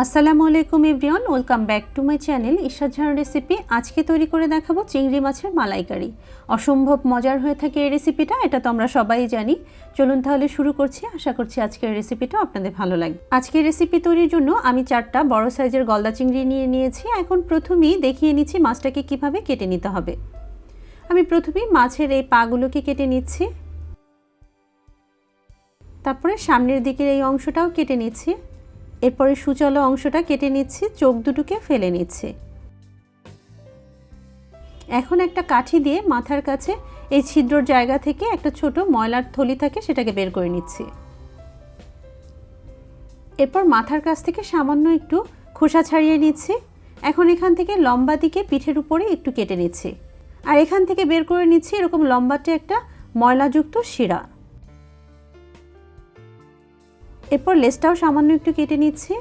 আসসালামু আলাইকুম everyone, welcome back to my channel ঝাড় রেসিপি। আজকে তৈরি করে দেখাবো চিংড়ি মাছের মালাইকারি। অসম্ভব মজার হয়ে থাকে এই রেসিপিটা, এটা তো আমরা সবাই জানি। চলুন তাহলে শুরু করছি, আশা করছি আজকের রেসিপিটা আপনাদের ভালো লাগবে। আজকের রেসিপি তৈরির জন্য আমি চারটা বড় সাইজের গলদা চিংড়ি নিয়ে নিয়েছি। এখন প্রথমেই দেখিয়ে নিচ্ছি মাছটাকে কীভাবে কেটে নিতে হবে। আমি প্রথমেই মাছের এই পাগুলোকে কেটে নিচ্ছি। তারপরে সামনের দিকের এই অংশটাও কেটে নিচ্ছি। এরপরে সুচলো অংশটা কেটে নিচ্ছি, চোখ দুটোকে ফেলে নিচ্ছি। এখন একটা কাঠি দিয়ে মাথার কাছে এই ছিদ্রর জায়গা থেকে একটা ছোট ময়লার থলি থাকে, সেটাকে বের করে নিচ্ছি। এরপর মাথার কাছ থেকে সামান্য একটু খোসা ছাড়িয়ে নিচ্ছি। এখন এখান থেকে লম্বা দিকে পিঠের উপরে একটু কেটে নিচ্ছি। আর এখান থেকে বের করে নিচ্ছি এরকম লম্বাটে একটা ময়লাযুক্ত শিরা। এরপর লেসটাও সামান্য একটু কেটে নিচ্ছি।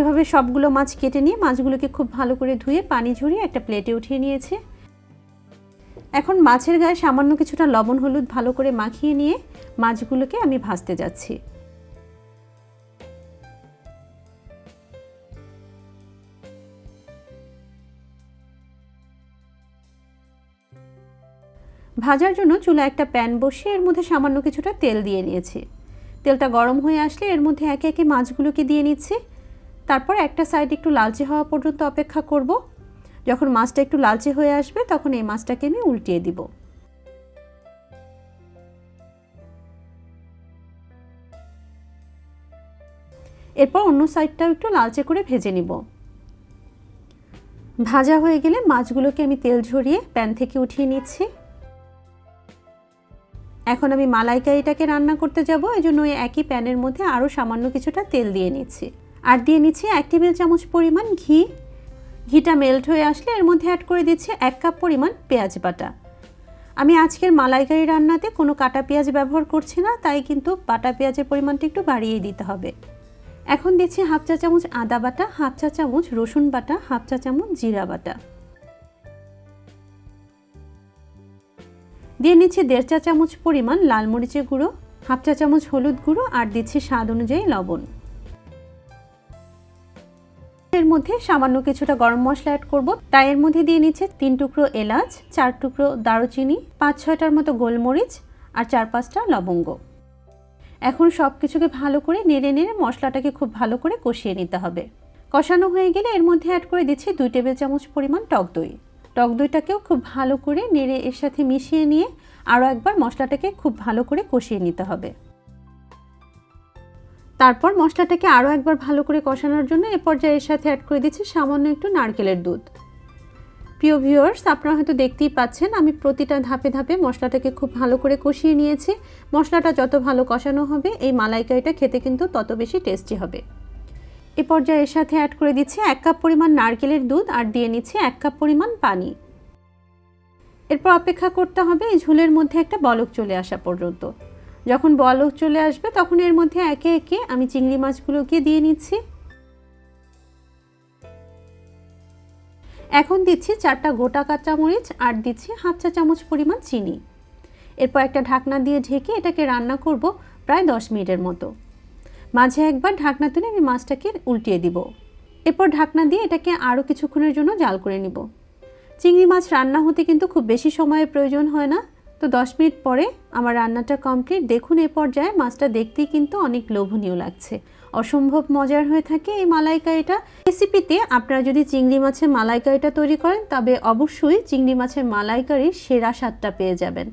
এভাবে সবগুলো মাছ কেটে নিয়ে মাছগুলোকে খুব ভালো করে ধুয়ে পানি ঝরিয়ে একটা প্লেটে উঠিয়ে নিয়েছি। এখন মাছের গায়ে সামান্য কিছুটা লবণ, হলুদ ভালো করে মাখিয়ে নিয়ে মাছগুলোকে আমি ভাজতে যাচ্ছি। ভাজার জন্য চুলা একটা প্যান বসিয়ে এর মধ্যে সামান্য কিছুটা তেল দিয়ে নিয়েছি। তেলটা গরম হয়ে আসলে এর মধ্যে একে একে মাছগুলোকে দিয়ে নিচ্ছি। তারপর একটা সাইড একটু লালচে হওয়া পর্যন্ত অপেক্ষা করব। যখন মাছটা একটু লালচে হয়ে আসবে, তখন এই মাছটাকে আমি উল্টিয়ে দিব। এরপর অন্য সাইডটাও একটু লালচে করে ভেজে নিব। ভাজা হয়ে গেলে মাছগুলোকে আমি তেল ঝরিয়ে প্যান থেকে উঠিয়ে নিচ্ছি। এখন আমি মালাইকারিটাকে রান্না করতে যাব এই জন্য ওই একই প্যানের মধ্যে আরও সামান্য কিছুটা তেল দিয়ে নিচ্ছি। আর দিয়ে নিচ্ছি এক টেবিল চামচ পরিমাণ ঘি। ঘিটা মেল্ট হয়ে আসলে এর মধ্যে অ্যাড করে দিচ্ছি এক কাপ পরিমাণ পেঁয়াজ বাটা। আমি আজকের মালাইকারি রান্নাতে কোনো কাটা পেঁয়াজ ব্যবহার করছি না, তাই কিন্তু বাটা পেঁয়াজের পরিমাণটা একটু বাড়িয়ে দিতে হবে। এখন দিচ্ছি হাফ চা চামচ আদা বাটা, হাফ চা চামচ রসুন বাটা, হাফ চা চামচ জিরা বাটা। দিয়ে নিচ্ছি দেড় চা চামচ পরিমাণ লাল মরিচের গুঁড়ো, হাফ চা চামচ হলুদ গুঁড়ো আর দিচ্ছি স্বাদ অনুযায়ী লবণ। এর মধ্যে সামান্য কিছুটা গরম মশলা অ্যাড করব। তাই এর মধ্যে দিয়ে নিচ্ছে তিন টুকরো এলাচ, চার টুকরো দারুচিনি, পাঁচ ছয়টার মতো গোলমরিচ আর চার পাঁচটা লবঙ্গ। এখন সব কিছুকে ভালো করে নেড়ে নেড়ে মশলাটাকে খুব ভালো করে কষিয়ে নিতে হবে। কষানো হয়ে গেলে এর মধ্যে অ্যাড করে দিচ্ছি দুই টেবিল চামচ পরিমাণ টক দই। টক দইটাকেও খুব ভালো করে নেড়ে এর সাথে মিশিয়ে নিয়ে আরও একবার মশলাটাকে খুব ভালো করে কষিয়ে নিতে হবে। তারপর মশলাটাকে আরও একবার ভালো করে কষানোর জন্য এ পর্যায়ে এর সাথে অ্যাড করে দিচ্ছি সামান্য একটু নারকেলের দুধ। প্রিয় ভিউয়ার্স, আপনারা হয়তো দেখতেই পাচ্ছেন আমি প্রতিটা ধাপে ধাপে মশলাটাকে খুব ভালো করে কষিয়ে নিয়েছি। মশলাটা যত ভালো কষানো হবে, এই মালাইকারিটা খেতে কিন্তু তত বেশি টেস্টি হবে। এ পর্যায়ে এর সাথে অ্যাড করে দিচ্ছি এক কাপ পরিমাণ নারকেলের দুধ আর দিয়ে নিচ্ছি এক কাপ পরিমাণ পানি। এরপর অপেক্ষা করতে হবে এই ঝোলের মধ্যে একটা বলক চলে আসা পর্যন্ত। যখন বলক চলে আসবে তখন এর মধ্যে একে একে আমি চিংড়ি মাছগুলোকে দিয়ে নিচ্ছি। এখন দিচ্ছি চারটা গোটা কাঁচামরিচ আর দিচ্ছি হাফ চা চামচ পরিমাণ চিনি। এরপর একটা ঢাকনা দিয়ে ঢেকে এটাকে রান্না করব প্রায় দশ মিনিটের মতো। মাঝে একবার ঢাকনা তুলে আমি মাছটাকে উল্টিয়ে দিব। এরপর ঢাকনা দিয়ে এটাকে আরও কিছুক্ষণের জন্য জাল করে নিব। চিংড়ি মাছ রান্না হতে কিন্তু খুব বেশি সময়ের প্রয়োজন হয় না। তো দশ মিনিট পরে আমার রান্নাটা কমপ্লিট। দেখুন এ পর্যায়ে মাছটা দেখতেই কিন্তু অনেক লোভনীয় লাগছে। অসম্ভব মজার হয়ে থাকে এই মালাইকারিটা। রেসিপিতে আপনারা যদি চিংড়ি মাছের মালাইকারিটা তৈরি করেন, তবে অবশ্যই চিংড়ি মাছের মালাইকারির সেরা স্বাদটা পেয়ে যাবেন।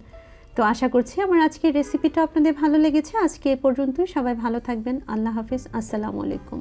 তো আশা করছি আমার আজকের রেসিপিটা আপনাদের ভালো লেগেছে। আজকে এ পর্যন্তই। সবাই ভালো থাকবেন। আল্লাহ হাফিজ। আসসালামু আলাইকুম।